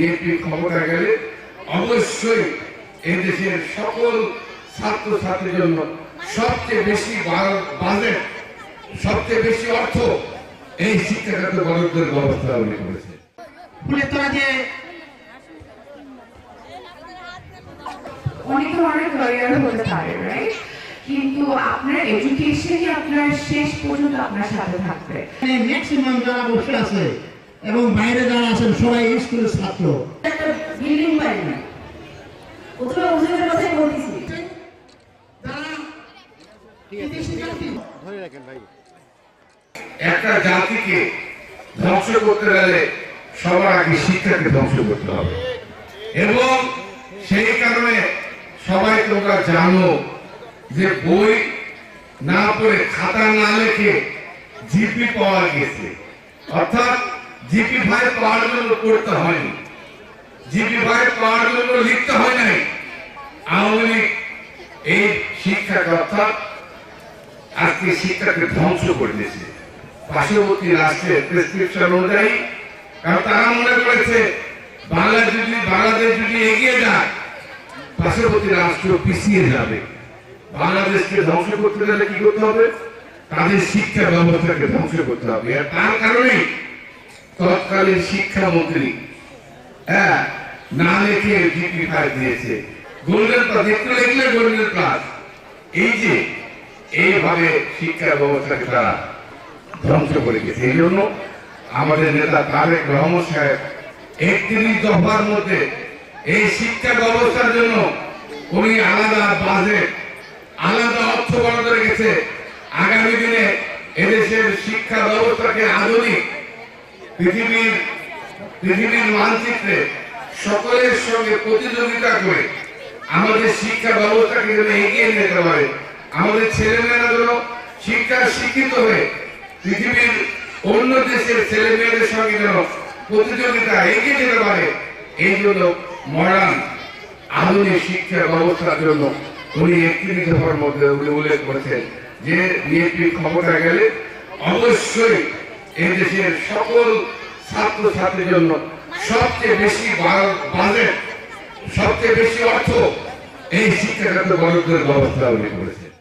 BNP ক্ষমতা গেলে অবশ্যই এই দেশের সকল ছাত্র ছাত্রীর জন্য সবচেয়ে বেশি বাজেট সবচেয়ে বেশি অর্থ এই শিক্ষাগত বরাদ্দের ব্যবস্থা উনি করেছে তোরা যে অনেক ক্যারিয়ার হতে পারে রাইট কিন্তু আপনার এডুকেশনই আপনার শেষ পর্যন্ত আপনার সাথে থাকবে। ম্যাক্সিমাম যারা বসে আছে এবং বাইরে যারা আছেন সবাই স্কুলের ছাত্র। একটা বিল্ডিং পাই না প্রথমে ওজনের কথাই বলতেছি। একটা জাতিকে ধ্বংস করতে গেলে সবার আগে শিক্ষাকে ধ্বংস করতে হবে। এবং সেই কারণে সবাই তোমরা জানো যে বই না পড়ে খাতা না লেখে জিপি পাওয়া গেছে অর্থাৎ জিপি ভাই পাওয়ার জন্য হয়নি জিপি ভাই পাওয়ার জন্য লিখতে হয় নাই। এই আজকে শিক্ষাকে ধ্বংস করে দিয়েছে। পার্শ্ববর্তী রাষ্ট্রের প্রেসক্রিপশন অনুযায়ী, কারণ তারা মনে করেছে যদি, বাংলাদেশ যদি এগিয়ে যায়, পার্শ্ববর্তী রাষ্ট্র পিছিয়ে যাবে। বাংলাদেশকে ধ্বংস করতে গেলে কি করতে হবে? তাদের শিক্ষা ব্যবস্থাকে ধ্বংস করতে হবে। আর তার কারণেই তৎকালীন শিক্ষামন্ত্রী। হ্যাঁ না লিখে জিপি ফাইভ দিয়েছে? গোল্ডেন প্লাস একটু লিখলে গোল্ডেন প্লাস এই যে, এইভাবে শিক্ষা ব্যবস্থাকে তারা ধ্বংস করে গেছে এই জন্য আমাদের নেতা তারেক রহমান সাহেব একত্রিশ দফার মধ্যে এই শিক্ষা ব্যবস্থার জন্য উনি আলাদা বাজেট, আলাদা অর্থ বরাদ্দ রেখেছে। আগামী দিনে এদেশের শিক্ষা ব্যবস্থাকে আধুনিক পৃথিবীর পৃথিবীর মানচিত্রে সকলের সঙ্গে প্রতিযোগিতা করে আমাদের শিক্ষা ব্যবস্থাকে যেন এগিয়ে নিতে পারে। আমাদের ছেলেমেয়েরা যেন শিক্ষা শিক্ষিত হয়ে পৃথিবীর অন্য দেশের ছেলে মেয়েদের সঙ্গে যেন প্রতিযোগিতা এগিয়ে যেতে পারে, এই জন্য মডার্ন আধুনিক শিক্ষা ব্যবস্থার জন্য উনি একত্রিশ দফার মধ্যে উনি উল্লেখ করেছেন যে বিএনপি ক্ষমতা গেলে অবশ্যই এই দেশের সকল ছাত্র ছাত্রীর জন্য সবচেয়ে বেশি বাজেট, সবচেয়ে বেশি অর্থ এই শিক্ষাগত বরাদ্দের ব্যবস্থা উনি করেছেন।